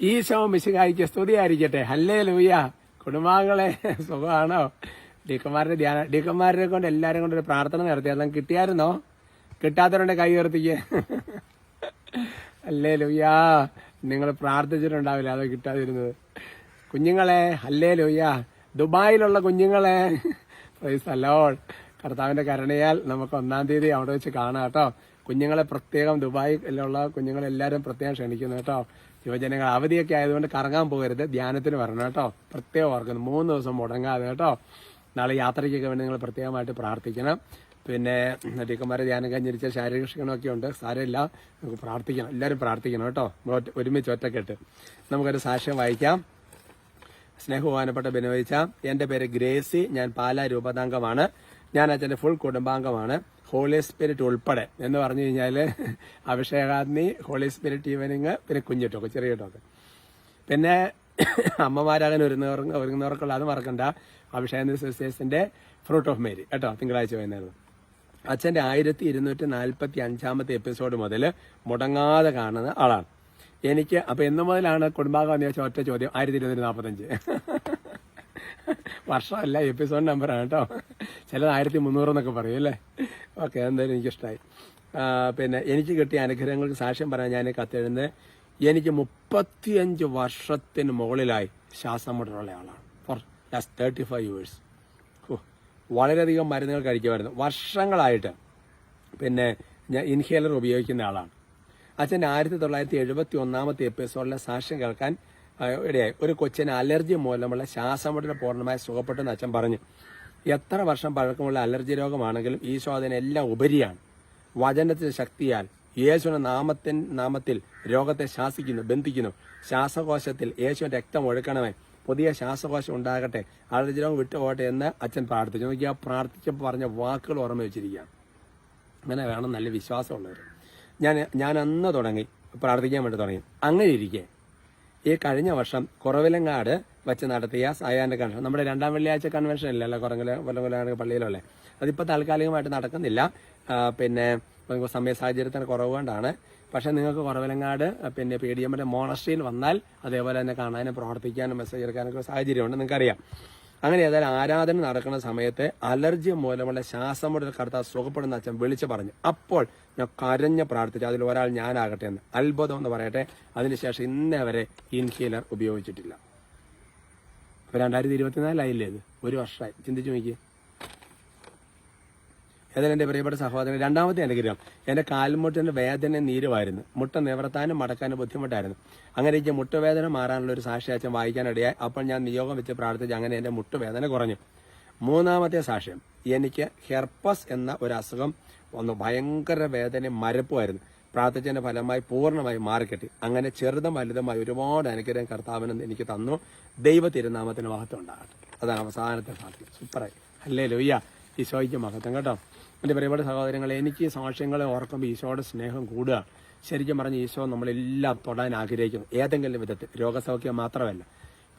ഈശോ മിശുഖായിക്ക് സ്തുതി ആയിരിക്കട്ടെ ഹല്ലേ ലൂയ കുടുംബാംഗങ്ങളെ സുഖമാണോ? ഡീക്കന്മാരുടെ ധ്യാന ഡീക്കന്മാരെ കൊണ്ട് എല്ലാവരും കൊണ്ട് ഒരു പ്രാർത്ഥന നടത്തി. അതെല്ലാം കിട്ടിയായിരുന്നോ? കിട്ടാത്തവരുടെ കൈ ഉയർത്തിക്ക്. അല്ലേ ലൂയ നിങ്ങൾ പ്രാർത്ഥിച്ചിട്ടുണ്ടാവില്ല അത് കിട്ടാതിരുന്നത്. കുഞ്ഞുങ്ങളെ അല്ലേ ലൂയ ദുബായിലുള്ള കുഞ്ഞുങ്ങളെ. പ്രൈസ് അലോൾ കർത്താവിന്റെ കരുണയാൽ നമുക്ക് ഒന്നാം തീയതി അവിടെ വെച്ച് കാണാം കേട്ടോ. കുഞ്ഞുങ്ങളെ പ്രത്യേകം ദുബായിലുള്ള കുഞ്ഞുങ്ങളെല്ലാവരും പ്രത്യേകം ക്ഷണിക്കുന്നു കേട്ടോ. യുവജനങ്ങൾ അവധിയൊക്കെ ആയതുകൊണ്ട് കറങ്ങാൻ പോകരുത്. ധ്യാനത്തിന് വരണം കേട്ടോ. പ്രത്യേകം ഓർക്കുന്നു മൂന്ന് ദിവസം മുടങ്ങാതെ കേട്ടോ. നാളെ യാത്രയ്ക്കൊക്കെ വേണ്ടി നിങ്ങൾ പ്രത്യേകമായിട്ട് പ്രാർത്ഥിക്കണം. പിന്നെ ടീക്കന്മാരെ ധ്യാനം കഴിഞ്ഞിരിച്ച ശാരീരിക ക്ഷീണമൊക്കെ ഉണ്ട്. സാരമില്ല. നമുക്ക് പ്രാർത്ഥിക്കണം. എല്ലാവരും പ്രാർത്ഥിക്കണം കേട്ടോ. ഒരുമിച്ച് ഒറ്റക്കെട്ട് നമുക്കൊരു സാക്ഷ്യം വായിക്കാം. സ്നേഹബഹുമാനപ്പെട്ട ബിനോയിച്ച. എന്റെ പേര് ഗ്രേസി. ഞാൻ പാലാ രൂപതാംഗമാണ്. ഞാൻ അച്ഛന്റെ ഫുൾ കുടുംബാംഗമാണ്. ഹോളി സ്പിരിറ്റ് ഉൾപ്പെടെ എന്ന് പറഞ്ഞു കഴിഞ്ഞാൽ അഭിഷേകാഗ്നി ഹോളി സ്പിരിറ്റ് ഈവനിങ് പിന്നെ കുഞ്ഞിട്ടൊക്കെ ചെറിയ ടോക്ക് പിന്നെ അമ്മമാരാകാൻ ഒരുങ്ങുന്നവർ ഒരുങ്ങുന്നവർക്കുള്ള അത് മറക്കണ്ട. അഭിഷേക സിസ്റ്റേഴ്സിന്റെ ഫ്രൂട്ട് ഓഫ് മേരി കേട്ടോ തിങ്കളാഴ്ച വൈകുന്നേരം. അച്ഛന്റെ ആയിരത്തി ഇരുന്നൂറ്റി നാൽപ്പത്തി അഞ്ചാമത്തെ എപ്പിസോഡ് മുതൽ മുടങ്ങാതെ കാണുന്ന ആളാണ്. എനിക്ക് അപ്പൊ എന്ന് മുതലാണ് കുടുംബാംഗം എന്ന് ചോദിച്ച ഒറ്റ ചോദ്യം ആയിരത്തി ഇരുന്നൂറ്റി നാൽപ്പത്തഞ്ച് വർഷമല്ല എപ്പിസോഡ് നമ്പറാണ് കേട്ടോ. ചിലത് ആയിരത്തി മുന്നൂറ് എന്നൊക്കെ പറയും അല്ലേ? ഓക്കെ എന്തായാലും എനിക്കിഷ്ടമായി പിന്നെ എനിക്ക് കിട്ടിയ അനുഗ്രഹങ്ങൾക്ക് സാക്ഷ്യം പറയാൻ ഞാൻ കത്തെഴുന്നത് എനിക്ക് മുപ്പത്തിയഞ്ച് വർഷത്തിന് മുകളിലായി ശ്വാസം മുട്ടലുള്ള ആളാണ്. For last thirty five years വളരെയധികം മരുന്നുകൾ കഴിക്കുമായിരുന്നു. വർഷങ്ങളായിട്ട് പിന്നെ ഞാൻ ഇൻഹേലർ ഉപയോഗിക്കുന്ന ആളാണ്. അച്ഛൻ ആയിരത്തി തൊള്ളായിരത്തി എഴുപത്തി ഒന്നാമത്തെ എപ്പിസോഡിലെ സാക്ഷ്യം കേൾക്കാൻ ഇടയായി. ഒരു കൊച്ചിന് അലർജി മൂലമുള്ള ശ്വാസമുട്ടൽ പൂർണമായി സുഖപ്പെട്ടെന്ന് അച്ഛൻ പറഞ്ഞു. എത്ര വർഷം പഴക്കമുള്ള അലർജി രോഗമാണെങ്കിലും ഈശോ അതിനെല്ലാം ഉപരിയാണ്. വചനത്തിന്റെ ശക്തിയാൽ യേശുവിന്റെ നാമത്തിൻ നാമത്തിൽ രോഗത്തെ ശാസിക്കുന്നു ബന്ധിക്കുന്നു. ശ്വാസകോശത്തിൽ യേശുവിന്റെ രക്തം ഒഴുക്കണമേ. പുതിയ ശ്വാസകോശം ഉണ്ടാകട്ടെ. അലർജി രോഗം വിട്ടുപോകട്ടെ എന്ന് അച്ഛൻ പ്രാർത്ഥിച്ചു. നോക്കി ആ പ്രാർത്ഥിച്ചപ്പോൾ പറഞ്ഞ വാക്കുകൾ ഓർമ്മ വെച്ചിരിക്കുകയാണ്. അങ്ങനെ വേണം നല്ല വിശ്വാസമുള്ളവർ ഞാൻ ഞാൻ അന്ന് തുടങ്ങി പ്രാർത്ഥിക്കാൻ വേണ്ടി തുടങ്ങി. അങ്ങനെ ഇരിക്കെ. ഈ കഴിഞ്ഞ വർഷം കുറവിലങ്ങാട് വെച്ച് നടത്തിയ സായാഹ്ന കൺവെൻഷൻ നമ്മുടെ രണ്ടാം വെള്ളിയാഴ്ച കൺവെൻഷൻ ഇല്ലല്ലോ കുറങ്ങല കൊല്ലം പള്ളിയിലല്ലേ? അതിപ്പോൾ താൽക്കാലികമായിട്ട് നടക്കുന്നില്ല. പിന്നെ സമയ സാഹചര്യത്തിന് കുറവ് കൊണ്ടാണ്. പക്ഷെ നിങ്ങൾക്ക് കുറവിലങ്ങാട് പിന്നെ പി ഡി എമ്മിന്റെ മോണസ്ട്രിയിൽ വന്നാൽ അതേപോലെ തന്നെ കാണാനും പ്രവർത്തിക്കാനും മെസ്സേജ് എടുക്കാനൊക്കെ സാഹചര്യമുണ്ട്. നിങ്ങൾക്കറിയാം. അങ്ങനെ ഏതായാലും ആരാധന നടക്കുന്ന സമയത്ത് അലർജി മൂലമുള്ള ശ്വാസം മുതൽ കടത്താൻ സുഖപ്പെടുന്ന അച്ഛൻ വിളിച്ചു പറഞ്ഞു. അപ്പോൾ ഞാൻ കരഞ്ഞ് പ്രാർത്ഥിച്ചു. അതിൽ ഒരാൾ ഞാനാകട്ടെ എന്ന്. അത്ഭുതം എന്ന് പറയട്ടെ. അതിനുശേഷം ഇന്നേ വരെ ഇൻഹീലർ ഉപയോഗിച്ചിട്ടില്ല. ഇപ്പൊ രണ്ടായിരത്തി ഇരുപത്തിനാലായില്ലേ ഒരു വർഷമായി. ചിന്തിച്ചു നോക്കിയേ. ഏതായാലും എന്റെ പ്രിയപ്പെട്ട സഹോദരൻ രണ്ടാമത്തെ അനുഗ്രഹം എന്റെ കാൽമുട്ടിന്റെ വേദന നീരുമായിരുന്നു. മുട്ട നിവർത്താനും മടക്കാനും ബുദ്ധിമുട്ടായിരുന്നു. അങ്ങനെ എനിക്ക് മുട്ടുവേദന മാറാനുള്ള ഒരു സാക്ഷി അച്ഛൻ വായിക്കാനിടയായി. അപ്പോൾ ഞാൻ നിയോഗം വെച്ച് പ്രാർത്ഥിച്ച് അങ്ങനെ എന്റെ മുട്ടുവേദന കുറഞ്ഞു. മൂന്നാമത്തെ സാക്ഷ്യം എനിക്ക് ഹെർപ്പസ് എന്ന ഒരു അസുഖം ഒന്ന് ഭയങ്കര വേദന മരപ്പുമായിരുന്നു പ്രാർത്ഥിച്ചതിന്റെ ഫലമായി പൂർണമായി മാറിക്കെട്ടി. അങ്ങനെ ചെറുതും വലുതുമായി ഒരുപാട് അനുഗ്രഹം കർത്താവിന് എനിക്ക് തന്നു. ദൈവ തിരുനാമത്തിന് മഹത്വം ഉണ്ടാകട്ടെ. അതാണ് അവസാനത്തെ പ്രാർത്ഥന. സൂപ്പറായി അല്ലേ ലൊയ്യ ഈശോയ്ക്ക് മഹത്വം കേട്ടോ. എന്റെ പരിപാടി സഹോദരങ്ങളെ എനിക്ക് സാക്ഷ്യങ്ങളെ ഓർക്കുമ്പോൾ ഈശോയുടെ സ്നേഹം കൂടുക. ശരിക്കും പറഞ്ഞ ഈശോ നമ്മളെല്ലാം തൊടാൻ ആഗ്രഹിക്കുന്നു. ഏതെങ്കിലും വിധത്തിൽ. രോഗസൗഖ്യം മാത്രമല്ല.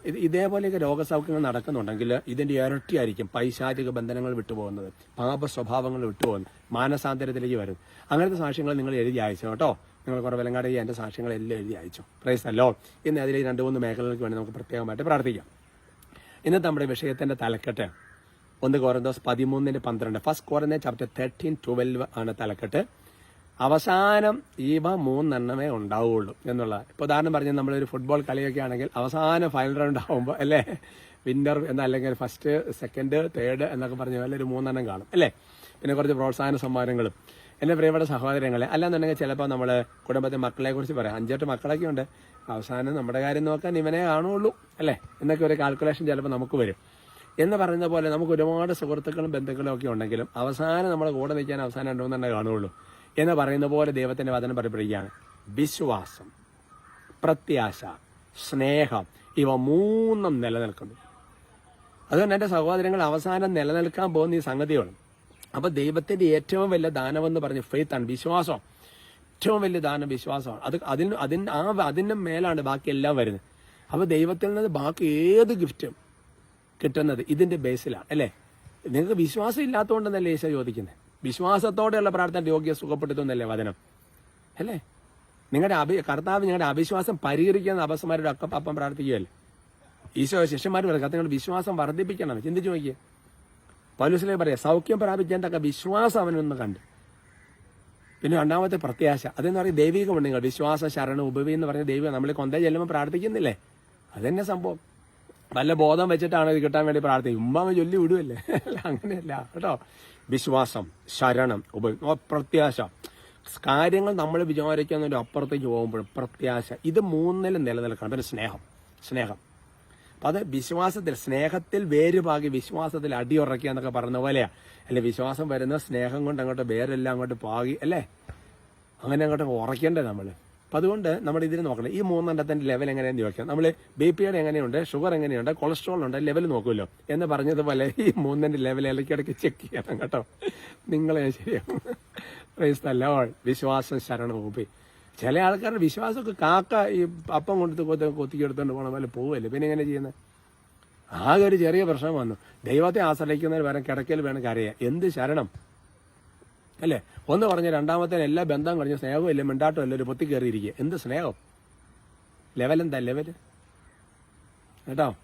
ഇത് ഇതേപോലെയൊക്കെ രോഗസൗഖ്യങ്ങൾ നടക്കുന്നുണ്ടെങ്കിൽ ഇതിന്റെ ഇരട്ടിയായിരിക്കും പൈശാചിക ബന്ധനങ്ങൾ വിട്ടുപോകുന്നത് പാപ സ്വഭാവങ്ങൾ വിട്ടുപോകുന്നത് മാനസാന്തരത്തിലേക്ക് വരും. അങ്ങനത്തെ സാക്ഷ്യങ്ങൾ നിങ്ങൾ എഴുതി അയച്ചു കേട്ടോ. നിങ്ങൾ കുറവലങ്ങാട് എന്റെ സാക്ഷ്യങ്ങൾ എല്ലാം എഴുതി അയച്ചു. പ്രൈസ് അല്ലോ ഇന്ന് അതിൽ രണ്ട് മൂന്ന് മേഖലകൾക്ക് വേണ്ടി നമുക്ക് പ്രത്യേകമായിട്ട് പ്രാർത്ഥിക്കാം. ഇന്നത്തെ നമ്മുടെ വിഷയത്തിന്റെ തലക്കെട്ട് ഒന്ന് കോറന്തോസ് പതിമൂന്നിന് പന്ത്രണ്ട് first Corinthians chapter thirteen twelve ആണ് തലക്കെട്ട്. അവസാനം ഇവ മൂന്നെണ്ണമേ ഉണ്ടാവുകയുള്ളൂ എന്നുള്ളത് ഇപ്പൊ ഉദാഹരണം പറഞ്ഞാൽ നമ്മളൊരു ഫുട്ബോൾ കളിയൊക്കെ ആണെങ്കിൽ അവസാന ഫൈനൽ റൗണ്ട് ആകുമ്പോൾ അല്ലേ? വിന്നർ എന്നല്ലെങ്കിൽ ഫസ്റ്റ് സെക്കൻഡ് തേർഡ് എന്നൊക്കെ പറഞ്ഞ പോലെ ഒരു മൂന്നെണ്ണം കാണും അല്ലേ? പിന്നെ കുറച്ച് പ്രോത്സാഹന സമ്മാനങ്ങളും. എന്റെ പ്രിയപ്പെട്ട സഹോദരങ്ങളെ അല്ലാന്നുണ്ടെങ്കിൽ ചിലപ്പോൾ നമ്മൾ കുടുംബത്തെ മക്കളെ കുറിച്ച് പറയാം. അഞ്ചെട്ട് മക്കളൊക്കെ ഉണ്ട്. അവസാനം നമ്മുടെ കാര്യം നോക്കാൻ ഇവനെ കാണുള്ളൂ അല്ലേ? എന്നൊക്കെ ഒരു കാൽക്കുലേഷൻ ചിലപ്പോൾ നമുക്ക് വരും. എന്ന് പറയുന്ന പോലെ നമുക്ക് ഒരുപാട് സുഹൃത്തുക്കളും ബന്ധുക്കളും ഒക്കെ ഉണ്ടെങ്കിലും അവസാനം നമ്മുടെ കൂടെ നിൽക്കാൻ അവസാനം രണ്ടു മൂന്നെണ്ണേ കാണുള്ളൂ. എന്ന് പറയുന്ന പോലെ ദൈവത്തിന്റെ വചനം പറയപ്പെടുകയാണ്. വിശ്വാസം പ്രത്യാശ സ്നേഹം ഇവ മൂന്നും നിലനിൽക്കുന്നു. അതുകൊണ്ട് എന്റെ സഹോദരങ്ങൾ അവസാനം നിലനിൽക്കാൻ പോകുന്ന ഈ സംഗതിയാണ് അപ്പോൾ ദൈവത്തിന്റെ ഏറ്റവും വലിയ ദാനം എന്ന് പറഞ്ഞ് ഫെയ്ത്ത് ആണ് വിശ്വാസം. ഏറ്റവും വലിയ ദാനം വിശ്വാസമാണ്. അത് അതിന് അതിന് ആ അതിന്റെ മേലാണ് ബാക്കി എല്ലാം വരുന്നത്. അപ്പോൾ ദൈവത്തിൽ നിന്ന് ബാക്കി ഏത് ഗിഫ്റ്റും കിട്ടുന്നത് ഇതിന്റെ ബേസിലാണ് അല്ലേ? നിങ്ങൾക്ക് വിശ്വാസം ഇല്ലാത്തതുകൊണ്ടെന്നല്ലേ ഈശോ ചോദിക്കുന്നത് വിശ്വാസത്തോടെയുള്ള പ്രാർത്ഥന രോഗിയെ സുഖപ്പെടുത്തുന്നല്ലേ വചനം? അല്ലേ? നിങ്ങളുടെ അഭി കർത്താവ് നിങ്ങളുടെ അവിശ്വാസം പരിഹരിക്കുന്ന അപസ്മാരുടെ അക്കം അപ്പം പ്രാർത്ഥിക്കുകയല്ലേ? ഈശോ ശിഷ്യന്മാർ പറയുക നിങ്ങൾ വിശ്വാസം വർദ്ധിപ്പിക്കണം ചിന്തിച്ചു നോക്കിയേ. പൗലുസിലെ പറയാം സൗഖ്യം പ്രാപിക്കാൻ തക്ക വിശ്വാസം അവനൊന്ന് കണ്ട്. പിന്നെ രണ്ടാമത്തെ പ്രത്യാശ അതെന്ന് പറയും ദൈവികമുണ്ട് നിങ്ങൾ. വിശ്വാസ ശരണം ഉപവി എന്ന് പറഞ്ഞ ദൈവം നമ്മൾ കൊന്തേ ചെല്ലുമ്പോൾ പ്രാർത്ഥിക്കുന്നില്ലേ? അതെന്നെ സംഭവം. വല്ല ബോധം വെച്ചിട്ടാണ് ഇത് കിട്ടാൻ വേണ്ടി പ്രാർത്ഥിക്കും ഉമ്മാമ ചൊല്ലി വിടുവല്ലേ? അല്ല അങ്ങനെയല്ല. കേട്ടോ? വിശ്വാസം ശരണം ഉപ പ്രത്യാശ. കാര്യങ്ങൾ നമ്മൾ വിചാരിക്കുന്നതിന്റെ അപ്പുറത്തേക്ക് പോകുമ്പോൾ പ്രത്യാശ. ഇത് മൂന്നിലും നിലനിൽക്കണം. പിന്നെ സ്നേഹം. സ്നേഹം. അപ്പൊ അത് വിശ്വാസത്തിൽ സ്നേഹത്തിൽ വേരുപാകി വിശ്വാസത്തിൽ അടിയുറക്കുക എന്നൊക്കെ പറഞ്ഞ പോലെയാ. അല്ലെ വിശ്വാസം വരുന്ന സ്നേഹം കൊണ്ട് അങ്ങോട്ട് വേരെല്ലാം അങ്ങോട്ട് പാകി അല്ലേ? അങ്ങനെ അങ്ങോട്ട് ഉറയ്ക്കണ്ടേ നമ്മൾ? അപ്പൊ അതുകൊണ്ട് നമ്മൾ ഇതിന് നോക്കണം ഈ മൂന്നെണ്ണത്തിന്റെ ലെവൽ എങ്ങനെയാണെന്ന് ചോദിക്കാം. നമ്മൾ ബി പി പിയുടെ എങ്ങനെയുണ്ട്? ഷുഗർ എങ്ങനെയുണ്ട്? കൊളസ്ട്രോൾ ഉണ്ട്? ലെവൽ നോക്കുമല്ലോ. എന്ന് പറഞ്ഞതുപോലെ ഈ മൂന്നിന്റെ ലെവൽ ഇടയ്ക്കിടയ്ക്ക് ചെക്ക് ചെയ്യണം കേട്ടോ. നിങ്ങളെ ശരിയാവും. വിശ്വാസം ശരണം ഊപ്പി ചില ആൾക്കാരുടെ വിശ്വാസമൊക്കെ കാക്ക ഈ അപ്പം കൊടുത്ത് കൊത്തി കൊത്തിക്കെടുത്തോണ്ട് പോകണം പോലെ പോവല്ലേ? പിന്നെ എങ്ങനെ ചെയ്യുന്നത് ആകെ ഒരു ചെറിയ പ്രശ്നം വന്നു. ദൈവത്തെ ആശ്രയിക്കുന്നവർ വേണം കിടക്കൽ വേണം കരയുക എന്ത് ശരണം? അല്ലേ? ഒന്ന് പറഞ്ഞ രണ്ടാമത്തെ എല്ലാ ബന്ധം കഴിഞ്ഞ സ്നേഹവും ഇല്ല? മിണ്ടാട്ടം ഇല്ല? ഒരു പൊത്തി കയറിയിരിക്കുക എന്ത് സ്നേഹം? ലെവൽ എന്താ? ലെവൽ കേട്ടോ?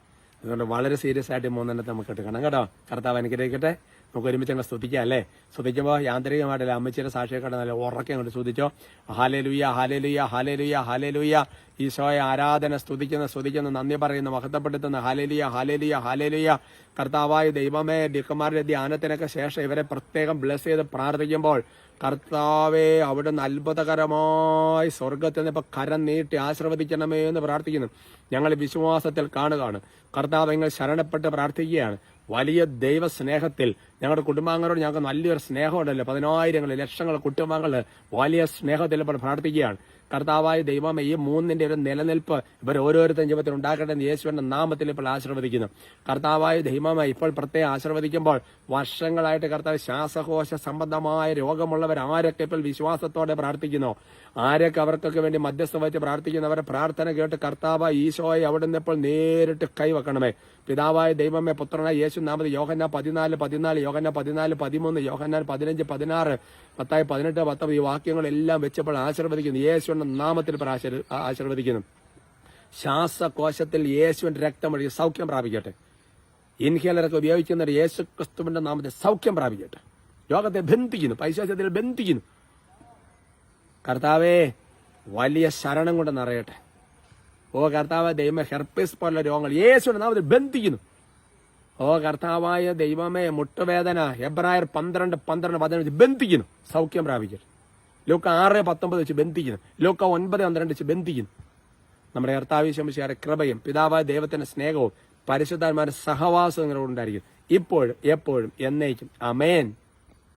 അതുകൊണ്ട് വളരെ സീരിയസ് ആയിട്ട് മൂന്നെണ്ണത്തെ നമുക്ക് എടുക്കണം കേട്ടോ? കർത്താവ് അനുഗ്രഹിക്കട്ടെ. നമുക്ക് ഒരുമിച്ച് അങ്ങ് സ്തുതിക്കാം അല്ലേ? സ്തുതിക്കുമ്പോൾ യാന്ത്രികമായിട്ടല്ല അമ്മച്ചിയുടെ സാക്ഷിയൊക്കെ നല്ല ഉറക്കെ അങ്ങോട്ട് സ്തുതിച്ചോ. ഹാലേലുയ്യ ഹാലേലുയ്യ ഹാലേലുയ്യ ഹാലേലുയ്യ ഈശോയെ ആരാധന സ്തുതിക്കുന്ന സ്തുതിക്കുന്ന നന്ദി പറയുന്ന മഹത്വപ്പെടുത്തുന്ന. ലുയ്യ ഹാലേ ഹാലേലിയ. കർത്താവായ ദൈവമേ ഡിക്കന്മാരുടെ ധ്യാനത്തിനൊക്കെ ശേഷം ഇവരെ പ്രത്യേകം ബ്ലസ് ചെയ്ത് പ്രാർത്ഥിക്കുമ്പോൾ കർത്താവേ അവിടുന്ന് അത്ഭുതകരമായി സ്വർഗത്തിൽ നിന്ന് ഇപ്പൊ കരം നീട്ടി ആശീർവദിക്കണമേ എന്ന് പ്രാർത്ഥിക്കുന്നു. ഞങ്ങൾ വിശ്വാസത്തിൽ കാണുകയാണ്. കർത്താവ് നിങ്ങൾ ശരണപ്പെട്ട് പ്രാർത്ഥിക്കുകയാണ്. വലിയ ദൈവ സ്നേഹത്തിൽ ഞങ്ങളുടെ കുടുംബാംഗങ്ങളോട് ഞങ്ങൾക്ക് നല്ലൊരു സ്നേഹമുണ്ടല്ലോ. പതിനായിരങ്ങൾ ലക്ഷങ്ങൾ കുടുംബാംഗങ്ങൾ വലിയ സ്നേഹത്തിൽ പ്രാർത്ഥിക്കുകയാണ്. കർത്താവായ ദൈവം ഈ മൂന്നിന്റെ ഒരു നിലനിൽപ്പ് ഇവർ ഓരോരുത്തരും ജീവിതത്തിൽ ഉണ്ടാക്കട്ടെ എന്ന് യേശുവിന്റെ നാമത്തിൽ ഇപ്പോൾ ആശീർവദിക്കുന്നു. കർത്താവായ ദൈവമേ ഇപ്പോൾ പ്രത്യേകം ആശീർവദിക്കുമ്പോൾ വർഷങ്ങളായിട്ട് കർത്താവ് ശ്വാസകോശ സംബന്ധമായ രോഗമുള്ളവർ ആരൊക്കെ ഇപ്പോൾ വിശ്വാസത്തോടെ പ്രാർത്ഥിക്കുന്നു? ആരൊക്കെ അവർക്കൊക്കെ വേണ്ടി മധ്യസ്ഥ വച്ച് പ്രാർത്ഥിക്കുന്നവരെ പ്രാർത്ഥന കേട്ട് കർത്താവ് ഈശോയെ അവിടുന്ന് ഇപ്പോൾ നേരിട്ട് കൈവെക്കണമേ. പിതാവായ ദൈവമേ പുത്രനായ യേശു നാമത് യോഹന്ന പതിനാല് പതിനാല് യോഹന്ന പതിനാല് പതിമൂന്ന് യോഹന്നാൻ പതിനഞ്ച് പതിനാറ് പത്തായി പതിനെട്ട് പത്തൊമ്പത് ഈ വാക്യങ്ങളെല്ലാം വെച്ചപ്പോൾ ആശീർവദിക്കുന്നു. യേശുവിന്റെ നാമത്തിൽ ആശീർവദിക്കുന്നു. ശ്വാസകോശത്തിൽ യേശുവിന്റെ രക്തം വഴി സൗഖ്യം പ്രാപിക്കട്ടെ. ഇൻഹേലറൊക്കെ ഉപയോഗിക്കുന്ന യേശു ക്രിസ്തുവിന്റെ നാമത്തിൽ സൗഖ്യം പ്രാപിക്കട്ടെ. യോഗത്തെ ബന്ധിക്കുന്നു പൈശാചത്തിൽ ബന്ധിക്കുന്നു. കർത്താവേ വലിയ ശരണം കൊണ്ട് നിറയട്ടെ. ഓ കർത്താവ് ദൈവമേ ഹെർപ്പിസ് പോലുള്ള രോഗങ്ങൾ യേശുവിന്റെ നാമത്തിൽ ബന്ധിക്കുന്നു. ഓ കർത്താവായ ദൈവമേ മുട്ടുവേദന. എബ്രായർ പന്ത്രണ്ട് പന്ത്രണ്ട് പതിനഞ്ച് ബന്ധിക്കുന്നു. സൗഖ്യം പ്രാപിക്കരുത് ലോക്ക ആറ് പത്തൊമ്പത് വെച്ച് ബന്ധിക്കുന്നു. ലോക്ക ഒൻപത് പന്ത്രണ്ട് വെച്ച് ബന്ധിക്കുന്നു. നമ്മുടെ കർത്താവിശ്വമിശിയാരുടെ കൃപയും പിതാവായ ദൈവത്തിന്റെ സ്നേഹവും പരിശുദ്ധന്മാരുടെ സഹവാസവും ഉണ്ടായിരിക്കും ഇപ്പോഴും എപ്പോഴും എന്നേക്കും. അമേൻ